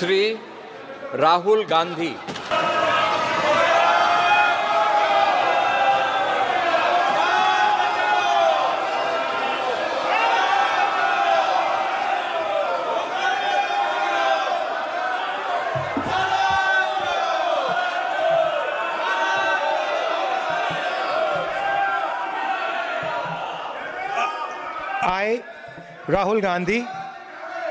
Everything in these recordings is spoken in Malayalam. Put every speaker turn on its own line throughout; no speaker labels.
Shri Rahul Gandhi
I, Rahul Gandhi,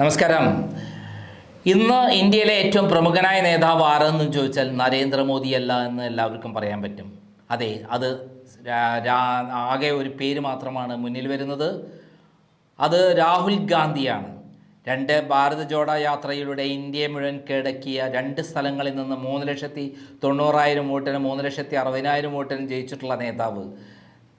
നമസ്കാരം. ഇന്ന് ഇന്ത്യയിലെ ഏറ്റവും പ്രമുഖനായ നേതാവ് ആരെന്ന് ചോദിച്ചാൽ നരേന്ദ്രമോദിയല്ല എന്ന് എല്ലാവർക്കും പറയാൻ പറ്റും. അതെ അത് ആകെ ഒരു പേര് മാത്രമാണ് മുന്നിൽ വരുന്നത്. അത് രാഹുൽ ഗാന്ധിയാണ്. രണ്ട് ഭാരത ജോഡ യാത്രയിലൂടെ ഇന്ത്യയെ മുഴുവൻ കീഴടക്കിയ രണ്ട് സ്ഥലങ്ങളിൽ നിന്ന് മൂന്ന് ലക്ഷത്തി തൊണ്ണൂറായിരം വോട്ടിന് മൂന്ന് ലക്ഷത്തി അറുപതിനായിരം വോട്ടിന് ജയിച്ചിട്ടുള്ള നേതാവ്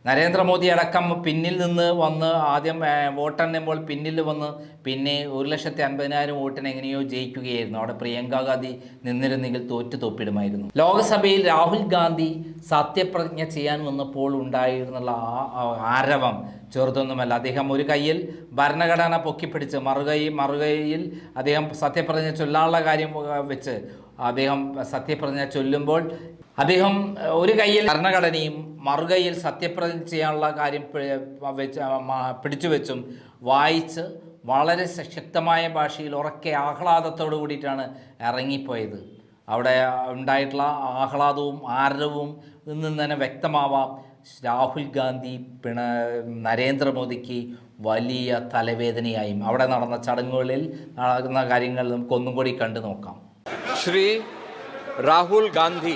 നരേന്ദ്രമോദി അടക്കം പിന്നിൽ നിന്ന് വന്ന് ആദ്യം വോട്ടെണ്ണുമ്പോൾ പിന്നിൽ വന്ന് പിന്നെ ഒരു ലക്ഷത്തി അൻപതിനായിരം വോട്ടിന് എങ്ങനെയോ ജയിക്കുകയായിരുന്നു. അവിടെ പ്രിയങ്ക ഗാന്ധി നിന്നിരുന്നെങ്കിൽ തോറ്റു തോപ്പിടുമായിരുന്നു. ലോക്സഭയിൽ രാഹുൽ ഗാന്ധി സത്യപ്രതിജ്ഞ ചെയ്യാൻ വന്നപ്പോൾ ഉണ്ടായിരുന്ന ആ ആരവം ചെറുതൊന്നുമല്ല. അദ്ദേഹം ഒരു കയ്യിൽ ഭരണഘടന പൊക്കിപ്പിടിച്ച് മറുകൈ മറുകൈയിൽ അദ്ദേഹം സത്യപ്രതിജ്ഞ ചൊല്ലാനുള്ള കാര്യം വെച്ച് അദ്ദേഹം സത്യപ്രതിജ്ഞ ചൊല്ലുമ്പോൾ അദ്ദേഹം ഒരു കയ്യിൽ ഭരണഘടനയും മറുകയിൽ സത്യപ്രതിജ്ഞ ചെയ്യാനുള്ള കാര്യം വെച്ച് പിടിച്ചു വെച്ചും വായിച്ച് വളരെ ശക്തമായ ഭാഷയിൽ ഉറക്കെ ആഹ്ലാദത്തോടു കൂടിയിട്ടാണ് ഇറങ്ങിപ്പോയത്. അവിടെ ഉണ്ടായിട്ടുള്ള ആഹ്ലാദവും ആരവും നിന്നും തന്നെ വ്യക്തമാവാം. രാഹുൽ ഗാന്ധി പിണ നരേന്ദ്രമോദിക്ക് വലിയ തലവേദനയായും അവിടെ നടന്ന ചടങ്ങുകളിൽ നടക്കുന്ന കാര്യങ്ങൾ നമുക്കൊന്നും കൂടി കണ്ടു നോക്കാം.
ശ്രീ രാഹുൽ
ഗാന്ധി